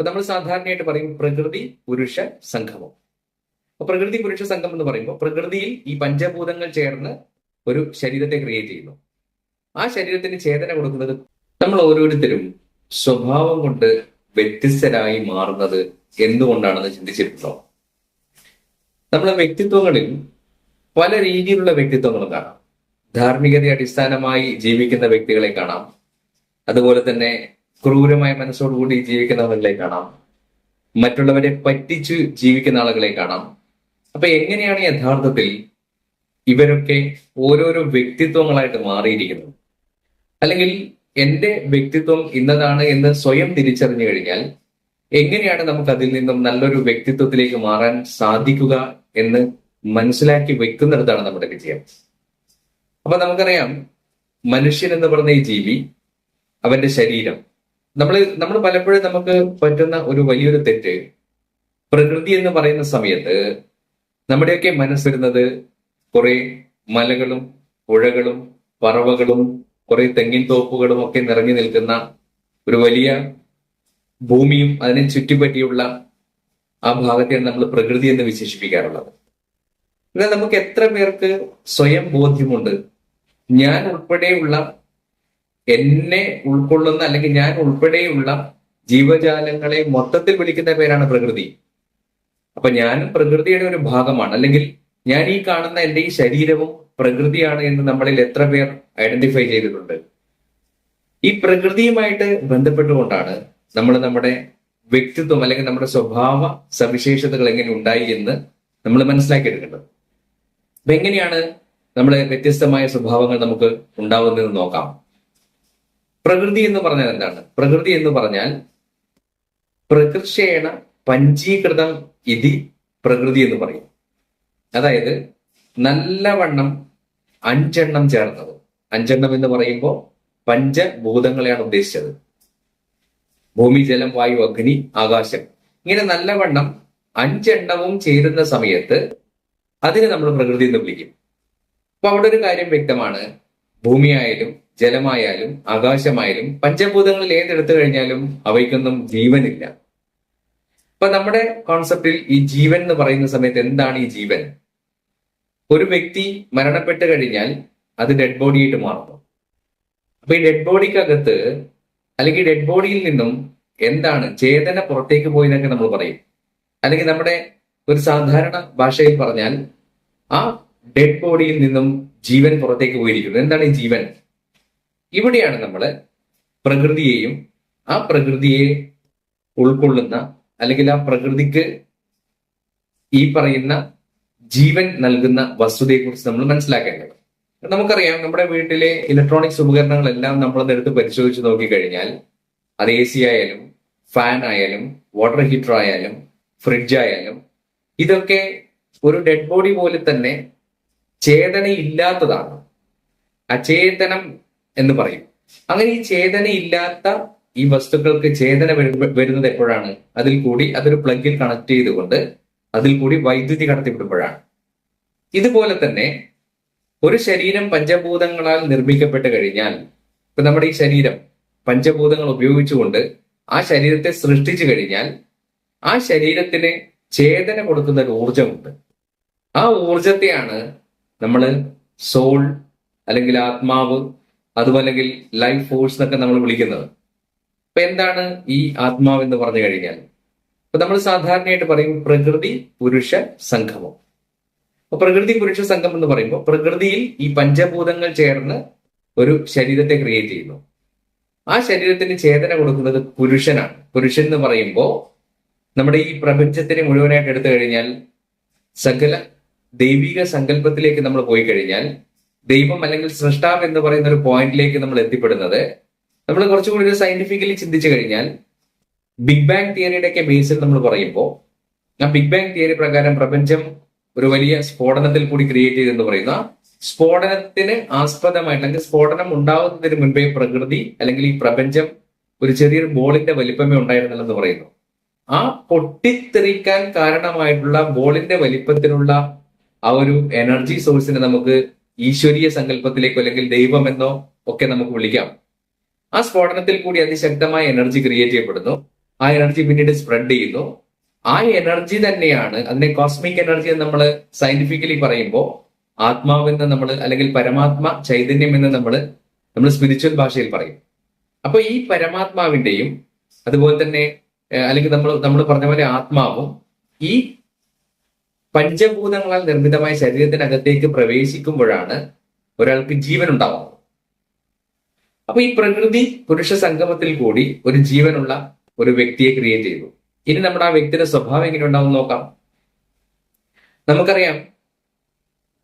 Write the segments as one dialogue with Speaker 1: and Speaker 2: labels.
Speaker 1: അപ്പൊ നമ്മൾ സാധാരണയായിട്ട് പറയും പ്രകൃതി പുരുഷ സംഗമം. അപ്പൊ പ്രകൃതി പുരുഷ സംഘം എന്ന് പറയുമ്പോൾ പ്രകൃതിയിൽ ഈ പഞ്ചഭൂതങ്ങൾ ചേർന്ന് ഒരു ശരീരത്തെ ക്രിയേറ്റ് ചെയ്യുന്നു. ആ ശരീരത്തിന് ചേതന കൊടുക്കുന്നത് നമ്മൾ ഓരോരുത്തരും സ്വഭാവം കൊണ്ട് വ്യത്യസ്തരായി മാറുന്നത് എന്തുകൊണ്ടാണെന്ന് ചിന്തിച്ചിട്ടുണ്ടോ? നമ്മളെ വ്യക്തിത്വങ്ങളിൽ പല രീതിയിലുള്ള വ്യക്തിത്വങ്ങളും കാണാം. ധാർമ്മികതയെ അടിസ്ഥാനമായി ജീവിക്കുന്ന വ്യക്തികളെ കാണാം. അതുപോലെ തന്നെ ക്രൂരമായ മനസ്സോടുകൂടി ജീവിക്കുന്ന ആളുകളെ കാണാം. മറ്റുള്ളവരെ പറ്റിച്ചു ജീവിക്കുന്ന ആളുകളെ കാണാം. അപ്പൊ എങ്ങനെയാണ് യഥാർത്ഥത്തിൽ ഇവരൊക്കെ ഓരോരോ വ്യക്തിത്വങ്ങളായിട്ട് മാറിയിരിക്കുന്നത്? അല്ലെങ്കിൽ എന്റെ വ്യക്തിത്വം ഇന്നതാണ് എന്ന് സ്വയം തിരിച്ചറിഞ്ഞു കഴിഞ്ഞാൽ എങ്ങനെയാണ് നമുക്ക് അതിൽ നിന്നും നല്ലൊരു വ്യക്തിത്വത്തിലേക്ക് മാറാൻ സാധിക്കുക എന്ന് മനസ്സിലാക്കി വെക്കുന്നിടത്താണ് നമ്മുടെ വിജയം. അപ്പൊ നമുക്കറിയാം മനുഷ്യൻ എന്ന് പറഞ്ഞ ഈ ജീവി അവന്റെ ശരീരം നമ്മൾ നമ്മൾ പലപ്പോഴും നമുക്ക് പറ്റുന്ന ഒരു വലിയൊരു തെറ്റ്. പ്രകൃതി എന്ന് പറയുന്ന സമയത്ത് നമ്മുടെയൊക്കെ മനസ്സ് വരുന്നത് കുറെ മലകളും പുഴകളും പറവകളും കുറെ തെങ്ങിൻ തോപ്പുകളും ഒക്കെ നിറഞ്ഞു നിൽക്കുന്ന ഒരു വലിയ ഭൂമിയും അതിനെ ചുറ്റിപ്പറ്റിയുള്ള ആ ഭാഗത്തെയാണ് നമ്മൾ പ്രകൃതി എന്ന് വിശേഷിപ്പിക്കാറുള്ളത്. എന്നാൽ നമുക്ക് എത്ര പേർക്ക് സ്വയം ബോധ്യമുണ്ട്? ഞാൻ ഉൾപ്പെടെയുള്ള എന്നെ ഉൾക്കൊള്ളുന്ന അല്ലെങ്കിൽ ഞാൻ ഉൾപ്പെടെയുള്ള ജീവജാലങ്ങളെ മൊത്തത്തിൽ വിളിക്കുന്ന പേരാണ് പ്രകൃതി. അപ്പൊ ഞാനും പ്രകൃതിയുടെ ഒരു ഭാഗമാണ്. അല്ലെങ്കിൽ ഞാൻ ഈ കാണുന്ന എന്റെ ഈ ശരീരവും പ്രകൃതിയാണ് എന്ന് നമ്മളിൽ എത്ര പേർ ഐഡന്റിഫൈ ചെയ്തിട്ടുണ്ട്. ഈ പ്രകൃതിയുമായിട്ട് ബന്ധപ്പെട്ടുകൊണ്ടാണ് നമ്മൾ നമ്മുടെ വ്യക്തിത്വം അല്ലെങ്കിൽ നമ്മുടെ സ്വഭാവ സവിശേഷതകൾ എങ്ങനെ ഉണ്ടായി എന്ന് നമ്മൾ മനസ്സിലാക്കിയെടുക്കേണ്ടത്. അപ്പൊ എങ്ങനെയാണ് നമ്മളെ വ്യത്യസ്തമായ സ്വഭാവങ്ങൾ നമുക്ക് ഉണ്ടാവുന്നതെന്ന് നോക്കാം. പ്രകൃതി എന്ന് പറഞ്ഞാൽ എന്താണ്? പ്രകൃതി എന്ന് പറഞ്ഞാൽ പ്രകൃഷേണ പഞ്ചീകൃതം ഇതി പ്രകൃതി എന്ന് പറയും. അതായത് നല്ലവണ്ണം അഞ്ചെണ്ണം ചേർന്നത്. അഞ്ചെണ്ണം എന്ന് പറയുമ്പോൾ പഞ്ചഭൂതങ്ങളെയാണ് ഉദ്ദേശിച്ചത്. ഭൂമി ജലം വായു അഗ്നി ആകാശം ഇങ്ങനെ നല്ലവണ്ണം അഞ്ചെണ്ണവും ചേരുന്ന സമയത്ത് അതിനെ നമ്മൾ പ്രകൃതി എന്ന് വിളിക്കും. അപ്പൊ അവിടെ ഒരു കാര്യം വ്യക്തമാണ്. ഭൂമിയായാലും ജലമായാലും ആകാശമായാലും പഞ്ചഭൂതങ്ങളിൽ ഏതെടുത്തു കഴിഞ്ഞാലും അവയ്ക്കൊന്നും ജീവനില്ല. അപ്പൊ നമ്മുടെ കോൺസെപ്റ്റിൽ ഈ ജീവൻ എന്ന് പറയുന്ന സമയത്ത് എന്താണ് ഈ ജീവൻ? ഒരു വ്യക്തി മരണപ്പെട്ട് കഴിഞ്ഞാൽ അത് ഡെഡ് ബോഡിയായിട്ട് മാറുന്നു. അപ്പൊ ഈ ഡെഡ് ബോഡിക്കകത്ത് അല്ലെങ്കിൽ ഡെഡ് ബോഡിയിൽ നിന്നും എന്താണ് ചേതന പുറത്തേക്ക് പോയി എന്നൊക്കെ നമ്മൾ പറയും. അല്ലെങ്കിൽ നമ്മുടെ ഒരു സാധാരണ ഭാഷയിൽ പറഞ്ഞാൽ ആ ഡെഡ് ബോഡിയിൽ നിന്നും ജീവൻ പുറത്തേക്ക് പോയിരിക്കുന്നു. എന്താണ് ഈ ജീവൻ? ഇവിടെയാണ് നമ്മൾ പ്രകൃതിയെയും ആ പ്രകൃതിയെ ഉൾക്കൊള്ളുന്ന അല്ലെങ്കിൽ ആ പ്രകൃതിക്ക് ഈ പറയുന്ന ജീവൻ നൽകുന്ന വസ്തുതയെക്കുറിച്ച് നമ്മൾ മനസ്സിലാക്കേണ്ടത്. നമുക്കറിയാം നമ്മുടെ വീട്ടിലെ ഇലക്ട്രോണിക്സ് ഉപകരണങ്ങളെല്ലാം നമ്മളൊന്ന് എടുത്ത് പരിശോധിച്ച് നോക്കിക്കഴിഞ്ഞാൽ അത് എ സി ആയാലും ഫാൻ ആയാലും വാട്ടർ ഹീറ്റർ ആയാലും ഫ്രിഡ്ജ് ആയാലും ഇതൊക്കെ ഒരു ഡെഡ് ബോഡി പോലെ തന്നെ ചേതനയില്ലാത്തതാണ്. അചേതനം എന്ന് പറയും. അങ്ങനെ ഈ ചേതന ഇല്ലാത്ത ഈ വസ്തുക്കൾക്ക് ചേതന വരുന്നത് എപ്പോഴാണ്? അതിൽ കൂടി അതൊരു പ്ലഗിൽ കണക്ട് ചെയ്തുകൊണ്ട് അതിൽ കൂടി വൈദ്യുതി കടത്തിവിടുമ്പോഴാണ്. ഇതുപോലെ തന്നെ ഒരു ശരീരം പഞ്ചഭൂതങ്ങളാൽ നിർമ്മിക്കപ്പെട്ട് കഴിഞ്ഞാൽ ഇപ്പൊ നമ്മുടെ ഈ ശരീരം പഞ്ചഭൂതങ്ങൾ ഉപയോഗിച്ചുകൊണ്ട് ആ ശരീരത്തെ സൃഷ്ടിച്ചു കഴിഞ്ഞാൽ ആ ശരീരത്തിന് ചേതന കൊടുക്കുന്ന ഒരു ഊർജമുണ്ട് ആ ഊർജത്തെയാണ് നമ്മൾ സോൾ അല്ലെങ്കിൽ ആത്മാവ് അതുമല്ലെങ്കിൽ ലൈഫ് ഫോഴ്സ് എന്നൊക്കെ നമ്മൾ വിളിക്കുന്നത്. അപ്പൊ എന്താണ് ഈ ആത്മാവ് എന്ന് പറഞ്ഞു കഴിഞ്ഞാൽ? ഇപ്പൊ നമ്മൾ സാധാരണയായിട്ട് പറയും പ്രകൃതി പുരുഷ സംഗമം. അപ്പൊ പ്രകൃതി പുരുഷ സംഘം എന്ന് പറയുമ്പോൾ പ്രകൃതിയിൽ ഈ പഞ്ചഭൂതങ്ങൾ ചേർന്ന് ഒരു ശരീരത്തെ ക്രിയേറ്റ് ചെയ്യുന്നു. ആ ശരീരത്തിന് ചേതന കൊടുക്കുന്നത് പുരുഷനാണ്. പുരുഷൻ എന്ന് പറയുമ്പോൾ നമ്മുടെ ഈ പ്രപഞ്ചത്തിനെ മുഴുവനായിട്ട് എടുത്തു കഴിഞ്ഞാൽ സകല ദൈവിക സങ്കല്പത്തിലേക്ക് നമ്മൾ പോയി കഴിഞ്ഞാൽ ദൈവം അല്ലെങ്കിൽ സൃഷ്ടാവ് എന്ന് പറയുന്ന ഒരു പോയിന്റിലേക്ക് നമ്മൾ എത്തിപ്പെടുന്നത്. നമ്മൾ കുറച്ചുകൂടി ഒരു സയന്റിഫിക്കലി ചിന്തിച്ചു കഴിഞ്ഞാൽ ബിഗ് ബാങ് തിയറിയുടെ ഒക്കെ ബേസിൽ നമ്മൾ പറയുമ്പോൾ ആ ബിഗ് ബാങ് തിയറി പ്രകാരം പ്രപഞ്ചം ഒരു വലിയ സ്ഫോടനത്തിൽ കൂടി ക്രിയേറ്റ് ചെയ്തെന്ന് പറയുന്ന സ്ഫോടനത്തിന് ആസ്പദമായിട്ട് അല്ലെങ്കിൽ സ്ഫോടനം ഉണ്ടാകുന്നതിന് മുൻപേ പ്രകൃതി അല്ലെങ്കിൽ ഈ പ്രപഞ്ചം ഒരു ചെറിയൊരു ബോളിന്റെ വലിപ്പമേ ഉണ്ടായിരുന്നില്ലെന്ന് പറയുന്നു. ആ പൊട്ടിത്തെറിക്കാൻ കാരണമായിട്ടുള്ള ബോളിന്റെ വലിപ്പത്തിലുള്ള ആ ഒരു എനർജി സോഴ്സിനെ നമുക്ക് ഈശ്വരീയ സങ്കല്പത്തിലേക്കോ അല്ലെങ്കിൽ ദൈവമെന്നോ ഒക്കെ നമുക്ക് വിളിക്കാം. ആ സ്ഫോടനത്തിൽ കൂടി അതിശക്തമായ എനർജി ക്രിയേറ്റ് ചെയ്യപ്പെടുന്നു. ആ എനർജി പിന്നീട് സ്പ്രെഡ് ചെയ്യുന്നു. ആ എനർജി തന്നെയാണ് അതിനെ കോസ്മിക് എനർജി എന്ന് നമ്മൾ സയന്റിഫിക്കലി പറയുമ്പോൾ ആത്മാവെന്ന് നമ്മൾ അല്ലെങ്കിൽ പരമാത്മ ചൈതന്യം എന്ന് നമ്മൾ നമ്മൾ സ്പിരിച്വൽ ഭാഷയിൽ പറയും. അപ്പൊ ഈ പരമാത്മാവിന്റെയും അതുപോലെ തന്നെ അല്ലെങ്കിൽ നമ്മൾ നമ്മൾ പറഞ്ഞ പോലെ ആത്മാവും ഈ പഞ്ചഭൂതങ്ങളാൽ നിർമ്മിതമായ ശരീരത്തിനകത്തേക്ക് പ്രവേശിക്കുമ്പോഴാണ് ഒരാൾക്ക് ജീവൻ ഉണ്ടാവുന്നത് അപ്പൊ ഈ പ്രകൃതി പുരുഷ സംഗമത്തിൽ കൂടി ഒരു ജീവനുള്ള ഒരു വ്യക്തിയെ ക്രിയേറ്റ് ചെയ്തു. ഇനി നമ്മുടെ ആ വ്യക്തിയുടെ സ്വഭാവം എങ്ങനെ ഉണ്ടാവും നോക്കാം. നമുക്കറിയാം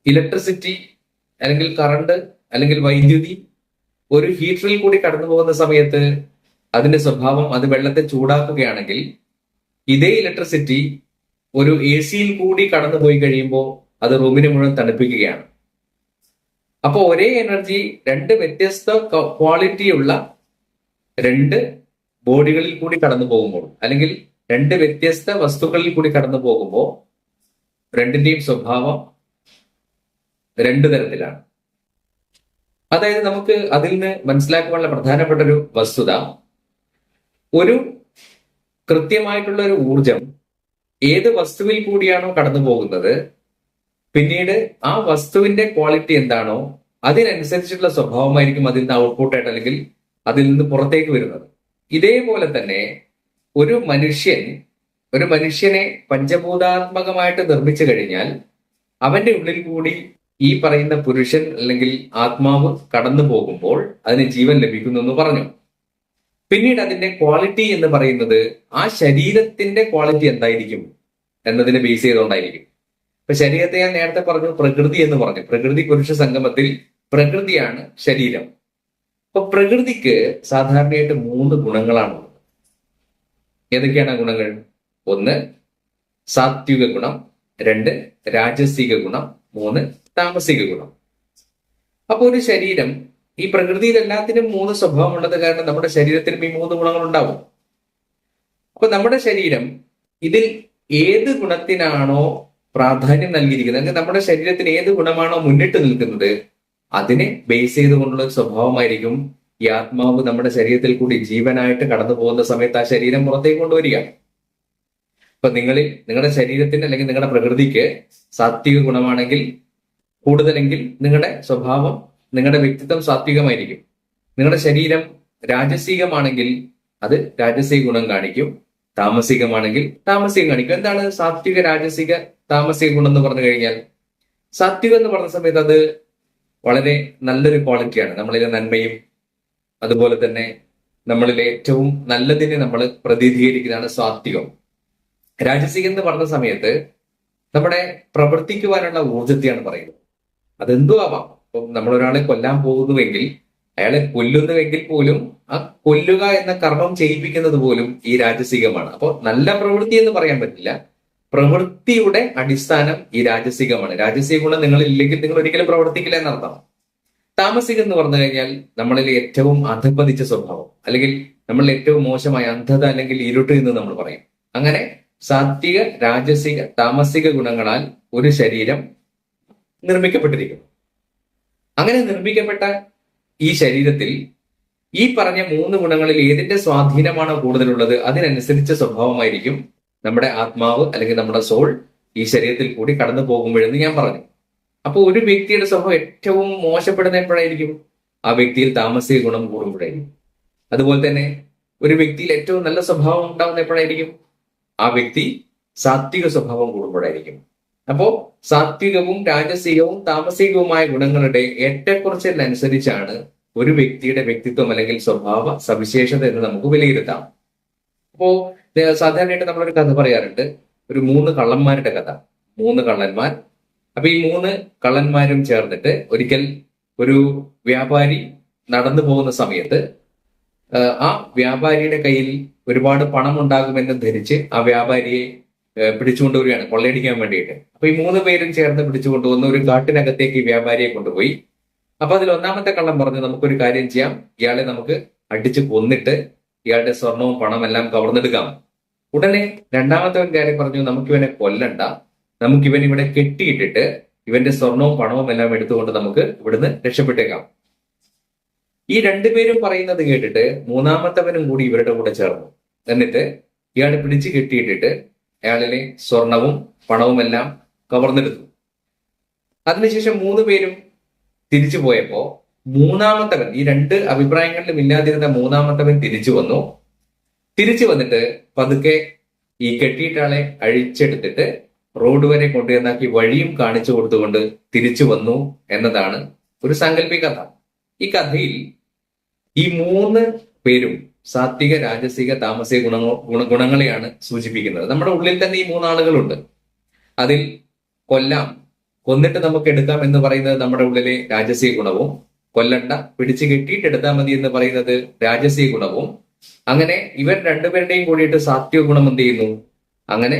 Speaker 1: ഇലക്ട്രിസിറ്റി അല്ലെങ്കിൽ കറണ്ട് അല്ലെങ്കിൽ വൈദ്യുതി ഒരു ഹീറ്ററിൽ കൂടി കടന്നു പോകുന്ന സമയത്ത് അതിന്റെ സ്വഭാവം അത് വെള്ളത്തെ ചൂടാക്കുകയാണെങ്കിൽ ഇതേ ഇലക്ട്രിസിറ്റി ഒരു എ സിയിൽ കൂടി കടന്നു പോയി കഴിയുമ്പോൾ അത് റൂമിനെ മുഴുവൻ തണുപ്പിക്കുകയാണ്. അപ്പോൾ ഒരേ എനർജി രണ്ട് വ്യത്യസ്ത ക്വാളിറ്റിയുള്ള രണ്ട് ബോഡികളിൽ കൂടി കടന്നു പോകുമ്പോൾ അല്ലെങ്കിൽ രണ്ട് വ്യത്യസ്ത വസ്തുക്കളിൽ കൂടി കടന്നു പോകുമ്പോൾ രണ്ടിന്റെയും സ്വഭാവം രണ്ടു തരത്തിലാണ്. അതായത് നമുക്ക് അതിൽ നിന്ന് മനസ്സിലാക്കാനുള്ള പ്രധാനപ്പെട്ട ഒരു വസ്തുത ഒരു കൃത്യമായിട്ടുള്ള ഒരു ഊർജം ഏത് വസ്തുവിൽ കൂടിയാണോ കടന്നു പോകുന്നത് പിന്നീട് ആ വസ്തുവിന്റെ ക്വാളിറ്റി എന്താണോ അതിനനുസരിച്ചിട്ടുള്ള സ്വഭാവമായിരിക്കും അതിൽ നിന്ന് ഔട്ട്പുട്ടായിട്ട് അല്ലെങ്കിൽ അതിൽ നിന്ന് പുറത്തേക്ക് വരുന്നത്. ഇതേപോലെ തന്നെ ഒരു മനുഷ്യൻ ഒരു മനുഷ്യനെ പഞ്ചഭൂതാത്മകമായിട്ട് നിർമ്മിച്ചു കഴിഞ്ഞാൽ അവന്റെ ഉള്ളിൽ കൂടി ഈ പറയുന്ന പുരുഷൻ അല്ലെങ്കിൽ ആത്മാവ് കടന്നു പോകുമ്പോൾ അതിന് ജീവൻ ലഭിക്കുന്നു എന്ന് പറഞ്ഞു. പിന്നീട് അതിന്റെ ക്വാളിറ്റി എന്ന് പറയുന്നത് ആ ശരീരത്തിന്റെ ക്വാളിറ്റി എന്തായിരിക്കും എന്നതിനെ ബേസ് ചെയ്തുകൊണ്ടായിരിക്കും. ഇപ്പൊ ശരീരത്തെ ഞാൻ നേരത്തെ പറഞ്ഞു പ്രകൃതി എന്ന് പറഞ്ഞു. പ്രകൃതി പുരുഷ സംഗമത്തിൽ പ്രകൃതിയാണ് ശരീരം. അപ്പൊ പ്രകൃതിക്ക് സാധാരണയായിട്ട് മൂന്ന് ഗുണങ്ങളാണുള്ളത് ഏതൊക്കെയാണ് ആ ഗുണങ്ങൾ? ഒന്ന് സാത്വിക ഗുണം. രണ്ട് രാജസിക ഗുണം. മൂന്ന് താമസിക ഗുണം. അപ്പൊ ഒരു ശരീരം ഈ പ്രകൃതിയിൽ എല്ലാത്തിനും മൂന്ന് സ്വഭാവമുള്ളത് കാരണം നമ്മുടെ ശരീരത്തിനും ഈ മൂന്ന് ഗുണങ്ങൾ ഉണ്ടാവും അപ്പൊ നമ്മുടെ ശരീരം ഇതിൽ ഏത് ഗുണത്തിനാണോ പ്രാധാന്യം നൽകിയിരിക്കുന്നത് അല്ലെങ്കിൽ നമ്മുടെ ശരീരത്തിന് ഏത് ഗുണമാണോ മുന്നിട്ട് നിൽക്കുന്നത് അതിനെ ബേസ് ചെയ്തുകൊണ്ടുള്ള സ്വഭാവമായിരിക്കും ഈ ആത്മാവ് നമ്മുടെ ശരീരത്തിൽ കൂടി ജീവനായിട്ട് കടന്നു പോകുന്ന സമയത്ത് ആ ശരീരം പുറത്തേക്ക് കൊണ്ടുവരിക. അപ്പൊ നിങ്ങളിൽ നിങ്ങളുടെ ശരീരത്തിന് അല്ലെങ്കിൽ നിങ്ങളുടെ പ്രകൃതിക്ക് സാത്വിക ഗുണമാണെങ്കിൽ കൂടുതലെങ്കിൽ നിങ്ങളുടെ സ്വഭാവം നിങ്ങളുടെ വ്യക്തിത്വം സാത്വികമായിരിക്കും. നിങ്ങളുടെ ശരീരം രാജസികമാണെങ്കിൽ അത് രാജസിക ഗുണം കാണിക്കും. താമസികമാണെങ്കിൽ താമസികം കാണിക്കും. എന്താണ് സാത്വിക രാജസിക താമസിക ഗുണം എന്ന് പറഞ്ഞു കഴിഞ്ഞാൽ? സാത്വികം എന്ന് പറഞ്ഞ സമയത്ത് അത് വളരെ നല്ലൊരു ക്വാളിറ്റിയാണ് നമ്മളിലെ നന്മയും അതുപോലെ തന്നെ നമ്മളിലെ ഏറ്റവും നല്ലതിനെ നമ്മൾ പ്രതിനിധീകരിക്കുന്നതാണ് സാത്വികം. രാജസികം എന്ന് പറഞ്ഞ സമയത്ത് നമ്മുടെ പ്രവർത്തിക്കുവാനുള്ള ഊർജത്തെയാണ് പറയുന്നത്. അതെന്തോ ആവാം. നമ്മൾ ഒരാളെ കൊല്ലാൻ പോകുന്നുവെങ്കിൽ അയാളെ കൊല്ലുന്നുവെങ്കിൽ പോലും ആ കൊല്ലുക എന്ന കർമ്മം ചെയ്യിപ്പിക്കുന്നത് പോലും ഈ രാജസികമാണ് അപ്പോൾ നല്ല പ്രവൃത്തി എന്ന് പറയാൻ പറ്റില്ല. പ്രവൃത്തിയുടെ അടിസ്ഥാനം ഈ രാജസികമാണ് രാജസിക ഗുണം നിങ്ങൾ ഇല്ലെങ്കിൽ നിങ്ങൾ ഒരിക്കലും പ്രവർത്തിക്കില്ല എന്നർത്ഥം. താമസികം എന്ന് പറഞ്ഞു കഴിഞ്ഞാൽ നമ്മളിൽ ഏറ്റവും അധപ്പതിച്ച സ്വഭാവം. അല്ലെങ്കിൽ നമ്മളിൽ ഏറ്റവും മോശമായ അന്ധത അല്ലെങ്കിൽ ഇരുട്ട് എന്ന് നമ്മൾ പറയും. അങ്ങനെ സാത്വിക രാജസിക താമസിക ഗുണങ്ങളാൽ ഒരു ശരീരം നിർമ്മിക്കപ്പെട്ടിരിക്കുന്നു. അങ്ങനെ നിർമ്മിക്കപ്പെട്ട ഈ ശരീരത്തിൽ ഈ പറഞ്ഞ മൂന്ന് ഗുണങ്ങളിൽ ഏതിന്റെ സ്വാധീനമാണ് കൂടുതലുള്ളത്? അതിനനുസരിച്ച സ്വഭാവമായിരിക്കും നമ്മുടെ ആത്മാവ് അല്ലെങ്കിൽ നമ്മുടെ സോൾ ഈ ശരീരത്തിൽ കൂടി കടന്നു പോകുമ്പോഴെന്ന് ഞാൻ പറഞ്ഞു. അപ്പോൾ ഒരു വ്യക്തിയുടെ സ്വഭാവം ഏറ്റവും മോശപ്പെടുന്ന എപ്പോഴായിരിക്കും? ആ വ്യക്തിയിൽ താമസിക ഗുണം കൂടുമ്പോഴായിരിക്കും. അതുപോലെ തന്നെ ഒരു വ്യക്തിയിൽ ഏറ്റവും നല്ല സ്വഭാവം ഉണ്ടാകുന്ന എപ്പോഴായിരിക്കും? ആ വ്യക്തി സാത്വിക സ്വഭാവം കൂടുമ്പോഴായിരിക്കും. അപ്പോ സാത്വികവും രാജസികവും താമസികവുമായ ഗുണങ്ങളുടെ ഏറ്റക്കുറച്ചിലനുസരിച്ചാണ് ഒരു വ്യക്തിയുടെ വ്യക്തിത്വം അല്ലെങ്കിൽ സ്വഭാവ സവിശേഷത എന്ന് നമുക്ക് വിലയിരുത്താം. അപ്പോ സാധാരണയായിട്ട് നമ്മളൊരു കഥ പറയാറുണ്ട്. ഒരു മൂന്ന് കള്ളന്മാരുടെ കഥ. മൂന്ന് കള്ളന്മാർ. അപ്പൊ ഈ മൂന്ന് കള്ളന്മാരും ചേർന്നിട്ട് ഒരിക്കൽ ഒരു വ്യാപാരി നടന്നു പോകുന്ന സമയത്ത് ആ വ്യാപാരിയുടെ കയ്യിൽ ഒരുപാട് പണം ഉണ്ടാകുമെന്ന് ധരിച്ച് ആ വ്യാപാരിയെ പിടിച്ചുകൊണ്ടുവരികയാണ് കൊള്ളയടിക്കാൻ വേണ്ടിയിട്ട്. അപ്പൊ ഈ മൂന്ന് പേരും ചേർന്ന് പിടിച്ചുകൊണ്ടുവന്ന് ഒരു കാട്ടിനകത്തേക്ക് വ്യാപാരിയെ കൊണ്ടുപോയി. അപ്പൊ അതിൽ ഒന്നാമത്തെ കള്ളം പറഞ്ഞു നമുക്കൊരു കാര്യം ചെയ്യാം. ഇയാളെ നമുക്ക് അടിച്ചു കൊന്നിട്ട് ഇയാളുടെ സ്വർണവും പണവും എല്ലാം കവർന്നെടുക്കാം. ഉടനെ രണ്ടാമത്തെ കാര്യം പറഞ്ഞു നമുക്ക് ഇവനെ കൊല്ലണ്ട. നമുക്ക് ഇവൻ ഇവിടെ കെട്ടിയിട്ടിട്ട് ഇവന്റെ സ്വർണവും പണവും എല്ലാം എടുത്തുകൊണ്ട് നമുക്ക് ഇവിടുന്ന് രക്ഷപ്പെട്ടേക്കാം. ഈ രണ്ടുപേരും പറയുന്നത് കേട്ടിട്ട് മൂന്നാമത്തവനും കൂടി ഇവരുടെ കൂടെ ചേർന്നു. എന്നിട്ട് ഇയാളെ പിടിച്ചു കെട്ടിയിട്ടിട്ട് അയാളിലെ സ്വർണവും പണവുമെല്ലാം കവർന്നെടുത്തു. അതിനുശേഷം മൂന്ന് പേരും തിരിച്ചു പോയപ്പോ മൂന്നാമത്തവൻ ഈ രണ്ട് അഭിപ്രായങ്ങളിലും ഇല്ലാതിരുന്ന മൂന്നാമത്തവൻ തിരിച്ചു വന്നു. തിരിച്ചു വന്നിട്ട് പതുക്കെ ഈ കെട്ടിയിട്ടാളെ അഴിച്ചെടുത്തിട്ട് റോഡ് വരെ കൊണ്ടുവന്നാക്കി വഴിയും കാണിച്ചു കൊടുത്തുകൊണ്ട് തിരിച്ചു വന്നു എന്നതാണ് ഒരു സാങ്കല്പിക കഥ. ഈ കഥയിൽ ഈ മൂന്ന് പേരും സാത്വിക രാജസിക താമസിക ഗുണ ഗുണങ്ങളെയാണ് സൂചിപ്പിക്കുന്നത്. നമ്മുടെ ഉള്ളിൽ തന്നെ ഈ മൂന്നാളുകളുണ്ട്. അതിൽ കൊല്ലാം കൊന്നിട്ട് നമുക്ക് എടുക്കാം എന്ന് പറയുന്നത് നമ്മുടെ ഉള്ളിലെ രാജസിക ഗുണവും കൊല്ലണ്ട പിടിച്ചു കെട്ടിയിട്ട് എടുത്താൽ മതി എന്ന് പറയുന്നത് രാജസിക ഗുണവും. അങ്ങനെ ഇവർ രണ്ടുപേരുടെയും കൂടിയിട്ട് സാത്വിക ഗുണം എന്ത് ചെയ്യുന്നു? അങ്ങനെ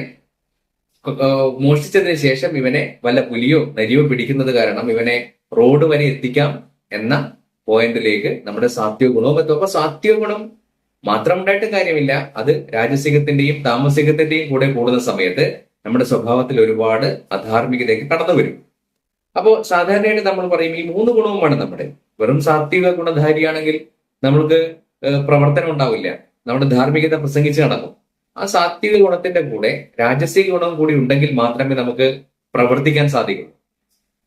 Speaker 1: മോഷ്ടിച്ചതിന് ശേഷം ഇവനെ വല്ല പുലിയോ നരിയോ പിടിക്കുന്നത് കാരണം ഇവനെ റോഡ് വരെ എത്തിക്കാം എന്ന പോയിന്റിലേക്ക് നമ്മുടെ സാത്വിക ഗുണവും എത്തും. അപ്പൊ സാത്വിക ഗുണം മാത്രം ഉണ്ടായിട്ട് കാര്യമില്ല. അത് രാജസികത്തിന്റെയും താമസികത്തിന്റെയും കൂടെ കൂടുന്ന സമയത്ത് നമ്മുടെ സ്വഭാവത്തിൽ ഒരുപാട് അധാർമികതയ്ക്ക് കടന്നു വരും അപ്പോ സാധാരണയായിട്ട് നമ്മൾ പറയും ഈ മൂന്ന് ഗുണവുമാണ് നമ്മുടെ. വെറും സാത്വിക ഗുണധാരിയാണെങ്കിൽ നമ്മൾക്ക് പ്രവർത്തനം ഉണ്ടാവില്ല. നമ്മുടെ ധാർമ്മികത പ്രസംഗിച്ച് നടക്കും ആ സാത്വിക ഗുണത്തിന്റെ കൂടെ രാജസിക ഗുണം കൂടി ഉണ്ടെങ്കിൽ മാത്രമേ നമുക്ക് പ്രവർത്തിക്കാൻ സാധിക്കൂ.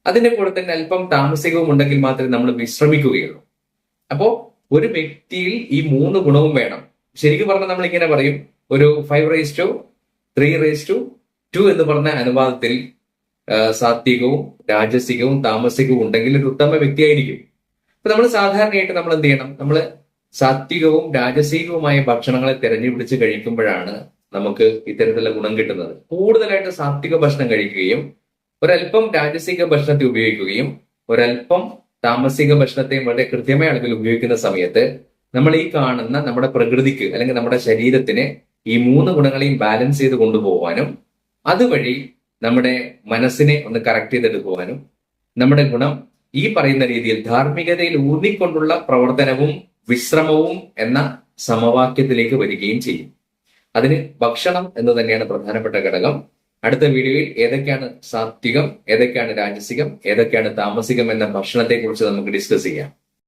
Speaker 1: അതിന്റെ കൂടെ തന്നെ അല്പം താമസികവും ഉണ്ടെങ്കിൽ മാത്രമേ നമ്മൾ വിശ്രമിക്കുകയുള്ളൂ. അപ്പോ ഒരു വ്യക്തിയിൽ ഈ മൂന്ന് ഗുണവും വേണം. ശരിക്കും പറഞ്ഞാൽ നമ്മൾ ഇങ്ങനെ പറയും ഒരു five race to three race to two എന്ന് പറഞ്ഞ അനുപാതത്തിൽ സാത്വികവും രാജസികവും താമസികവും ഉണ്ടെങ്കിൽ ഒരു ഉത്തമ വ്യക്തിയായിരിക്കും. അപ്പൊ നമ്മൾ സാധാരണയായിട്ട് നമ്മൾ എന്ത് ചെയ്യണം? നമ്മൾ സാത്വികവും രാജസികവുമായ ഭക്ഷണങ്ങളെ തിരഞ്ഞുപിടിച്ച് കഴിക്കുമ്പോഴാണ് നമുക്ക് ഇത്തരത്തിലുള്ള ഗുണം കിട്ടുന്നത്. കൂടുതലായിട്ട് സാത്വിക ഭക്ഷണം കഴിക്കുകയും ഒരല്പം രാജസിക ഭക്ഷണത്തെ ഉപയോഗിക്കുകയും ഒരല്പം താമസിക ഭക്ഷണത്തെയും വളരെ കൃത്യമായ അളവിൽ ഉപയോഗിക്കുന്ന സമയത്ത് നമ്മൾ ഈ കാണുന്ന നമ്മുടെ പ്രകൃതിക്ക് അല്ലെങ്കിൽ നമ്മുടെ ശരീരത്തിന് ഈ മൂന്ന് ഗുണങ്ങളെയും ബാലൻസ് ചെയ്ത് കൊണ്ടുപോകാനും അതുവഴി നമ്മുടെ മനസ്സിനെ ഒന്ന് കറക്റ്റ് ചെയ്തെടുക്കുവാനും നമ്മുടെ ഗുണം ഈ പറയുന്ന രീതിയിൽ ധാർമ്മികതയിൽ ഊന്നിക്കൊണ്ടുള്ള പ്രവർത്തനവും വിശ്രമവും എന്ന സമവാക്യത്തിലേക്ക് വരികയും ചെയ്യും. അതിന് ഭക്ഷണം എന്ന് തന്നെയാണ് പ്രധാനപ്പെട്ട ഘടകം. അടുത്ത വീഡിയോയിൽ ഏതൊക്കെയാണ് സാത്വികം ഏതൊക്കെയാണ് രാജസികം ഏതൊക്കെയാണ് താമസികം എന്ന ഭക്ഷണത്തെ കുറിച്ച് നമുക്ക് ഡിസ്കസ് ചെയ്യാം.